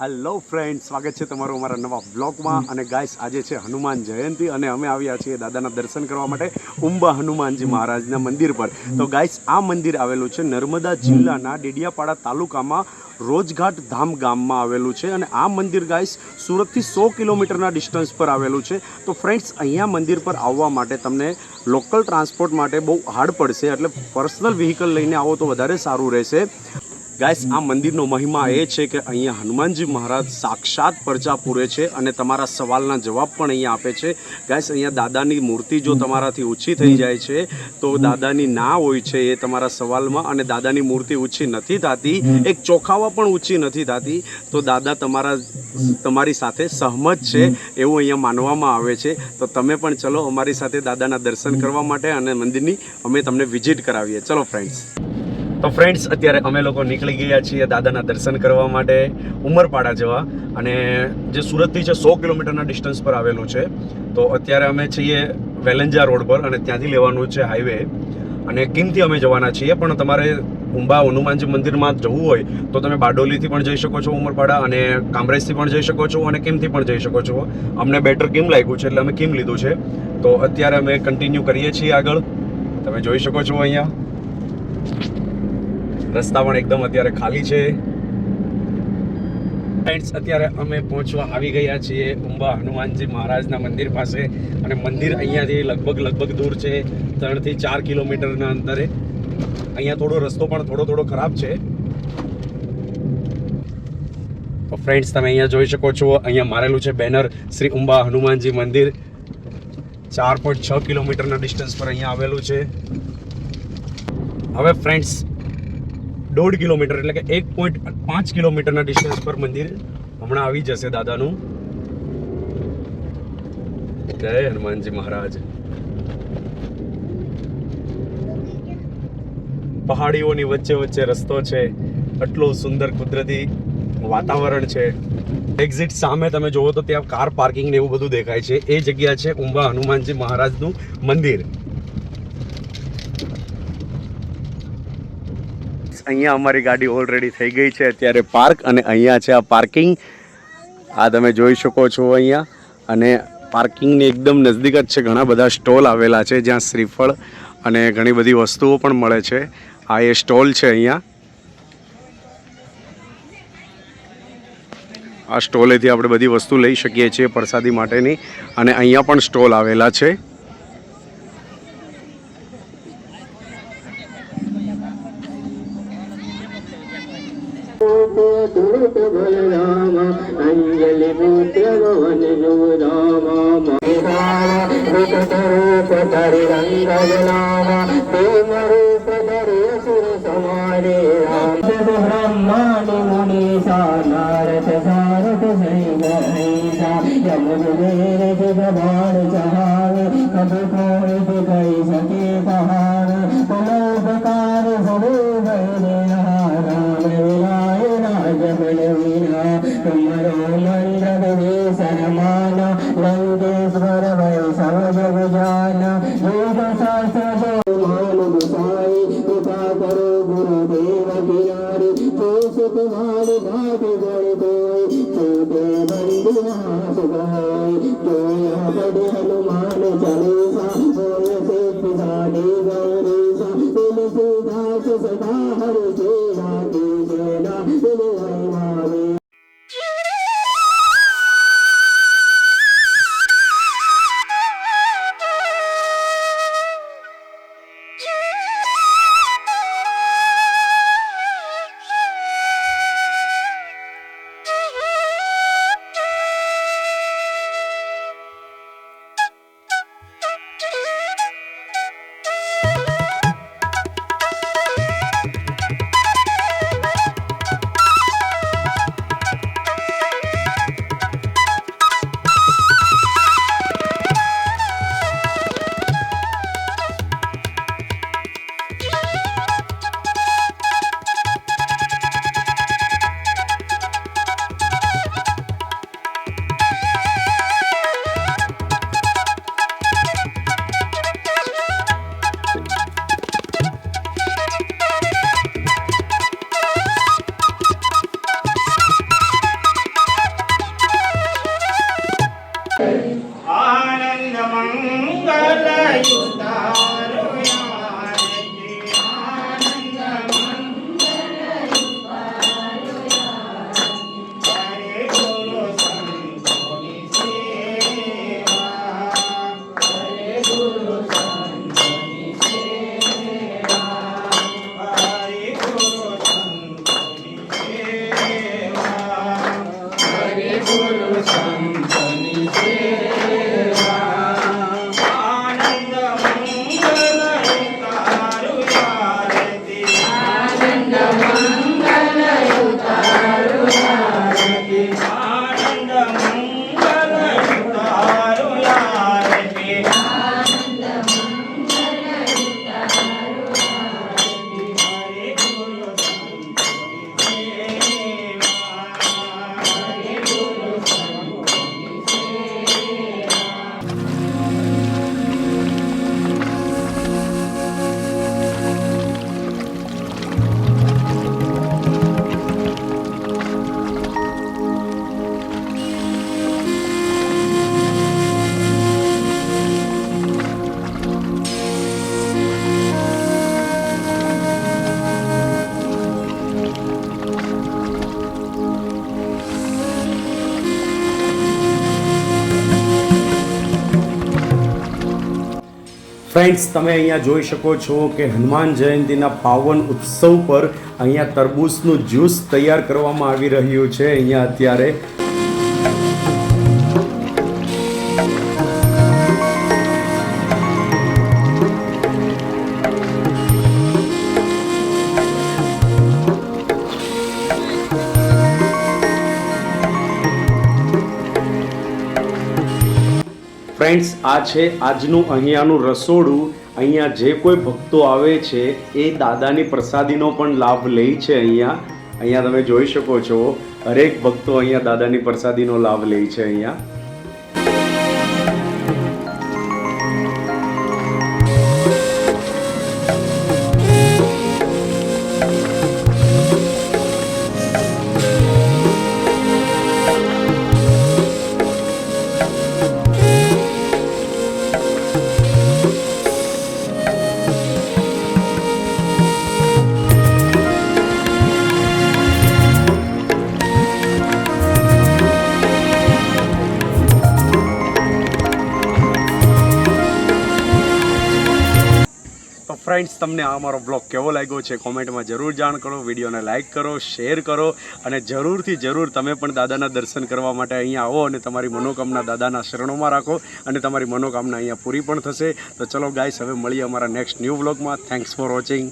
Hello friend સ્વાગત છે તમારું અમારા નવા બ્લોગમાં અને ગાઈસ આજે છે હનુમાન જયંતિ અને અમે આવ્યા છીએ દાદાના દર્શન કરવા માટે ઉંબા હનુમાનજી મહારાજના મંદિર પર. તો ગાઈસ આ મંદિર આવેલું છે નર્મદા જિલ્લાના ડેડિયાપાડા તાલુકામાં રોજઘાટ ધામ ગામમાં આવેલું છે. અને આ મંદિર ગાઈસ સુરતથી સો કિલોમીટરના ડિસ્ટન્સ પર આવેલું છે. તો ફ્રેન્ડ્સ અહીંયા મંદિર પર આવવા માટે તમને લોકલ ટ્રાન્સપોર્ટ માટે બહુ હાર્ડ પડશે. એટલે પર્સનલ વ્હીકલ લઈને આવો તો વધારે સારું રહેશે. ગાઈસ આ મંદિરનો મહિમા એ છે કે અહીંયા હનુમાનજી મહારાજ સાક્ષાત પરચા પૂરે છે અને તમારા સવાલના જવાબ પણ અહીંયા આપે છે. ગાઈસ અહીંયા દાદાની મૂર્તિ જો તમારાથી ઓછી થઈ જાય છે, તો દાદાની ના હોય છે એ તમારા સવાલમાં અને દાદાની મૂર્તિ ઊંચી નથી થતી, એક ચોખાવા પણ ઊંચી નથી થતી, તો દાદા તમારા તમારી સાથે સહમત છે એવું અહીંયા માનવામાં આવે છે. તો તમે પણ ચલો અમારી સાથે દાદાના દર્શન કરવા માટે અને મંદિરની અમે તમને વિઝિટ કરાવીએ. ચલો ફ્રેન્ડ્સ તો ફ્રેન્ડ્સ અત્યારે અમે લોકો નીકળી ગયા છીએ દાદાના દર્શન કરવા માટે ઉમરપાડા જવા. અને જે સુરતથી છે, સો કિલોમીટરના ડિસ્ટન્સ પર આવેલું છે. તો અત્યારે અમે છીએ વેલેન્જા રોડ પર અને ત્યાંથી લેવાનું છે હાઈવે અને કિમથી અમે જવાના છીએ, પણ તમારે ઉંબા હનુમાનજી મંદિરમાં જવું હોય, તો તમે બારડોલીથી પણ જઈ શકો છો ઉમરપાડા અને કામરેજથી પણ જઈ શકો છો અને કિમથી પણ જઈ શકો છો. અમને બેટર કિમ લાગ્યું છે એટલે અમે કિમ લીધું છે. તો અત્યારે અમે કન્ટિન્યુ કરીએ છીએ આગળ. તમે જોઈ શકો છો અહીંયા. રસ્તા પણ એકદમ અત્યારે ખાલી છે. ફ્રેન્ડ્સ અત્યારે અમે પહોંચવા આવી ગયા છીએ ઉંબા હનુમાનજી મહારાજના મંદિર પાસે. અને મંદિર અહીંયાથી લગભગ લગભગ દૂર છે. ત્રણથી ચાર કિલોમીટરના અંતરે. અહીંયા થોડો રસ્તો પણ થોડો થોડો ખરાબ છે. ફ્રેન્ડ્સ તમે અહીંયા જોઈ શકો છો, અહીંયા મારેલું છે બેનર શ્રી ઉંબા હનુમાનજી મંદિર. ચાર પોઈન્ટ છ કિલોમીટરના ડિસ્ટન્સ પર અહીંયા આવેલું છે. હવે ફ્રેન્ડ્સ દોઢ કિલોમીટર, એટલે કે એક પોઈન્ટ પાંચ કિલોમીટરના ડિસ્ટન્સ પર મંદિર હમણાં આવી જશે દાદાનું. જય હનુમાનજી મહારાજ. પહાડીઓની વચ્ચે વચ્ચે રસ્તો છે, આટલું સુંદર કુદરતી વાતાવરણ છે. એક્ઝિટ સામે તમે જોવો તો ત્યાં કાર પાર્કિંગ ને એવું બધું દેખાય છે. એ જગ્યા છે ઉંબા હનુમાનજી મહારાજનું મંદિર. અહીંયા અમારી ગાડી ઓલરેડી થઈ ગઈ છે. અત્યારે પાર્ક અને અહીંયા છે આ પાર્કિંગ આ તમે જોઈ શકો છો અહીંયા. અને પાર્કિંગની એકદમ નજદીક જ છે. ઘણા બધા સ્ટોલ આવેલા છે જ્યાં શ્રીફળ અને ઘણી બધી વસ્તુઓ પણ મળે છે. આ એ સ્ટોલ છે અહીંયા. આ સ્ટોલેથી આપણે બધી વસ્તુ લઈ શકીએ છીએ પ્રસાદી માટેની. અને અહીંયા પણ સ્ટોલ આવેલા છે. వికటరూప పరిరంగలామ భీమరూప ధరేసుర సమాడే రామ బ్రహ్మాణి మునీషా నారద సారథ సైవ యముడు వేరే జగవాడు జహాను కబుకో Nirvana, Yoga Sasa. ફ્રેન્ડ્સ તમે અહીંયા જોઈ શકો છો કે હનુમાન જયંતિના પાવન ઉત્સવ પર અહીંયા તરબૂચનું જ્યુસ તૈયાર કરવામાં આવી રહ્યું છે. અહીંયા અત્યારે ફ્રેન્ડ્સ, આ છે આજનું અહીંયાનું રસોડું. અહીંયા જે કોઈ ભક્તો આવે છે, એ દાદાની પ્રસાદીનો પણ લાભ લે છે અહીંયા. અહીંયા તમે જોઈ શકો છો, હરેક ભક્તો અહીંયા દાદાની પ્રસાદીનો લાભ લે છે અહીંયા. ફ્રેન્ડ્સ તમને આ મારો બ્લોગ કેવો લાગ્યો છે કોમેન્ટમાં જરૂર જાણ કરો, વિડીયોને લાઇક કરો શેર કરો અને જરૂરથી જરૂર તમે પણ દાદાના દર્શન કરવા માટે અહીંયા આવો અને તમારી મનોકામના દાદાના શરણોમાં રાખો અને તમારી મનોકામના અહીંયા પૂરી પણ થશે. તો ચલો ગાઈસ હવે મળીએ અમારા નેક્સ્ટ ન્યૂ બ્લોગમાં થેન્ક્સ ફોર વોચિંગ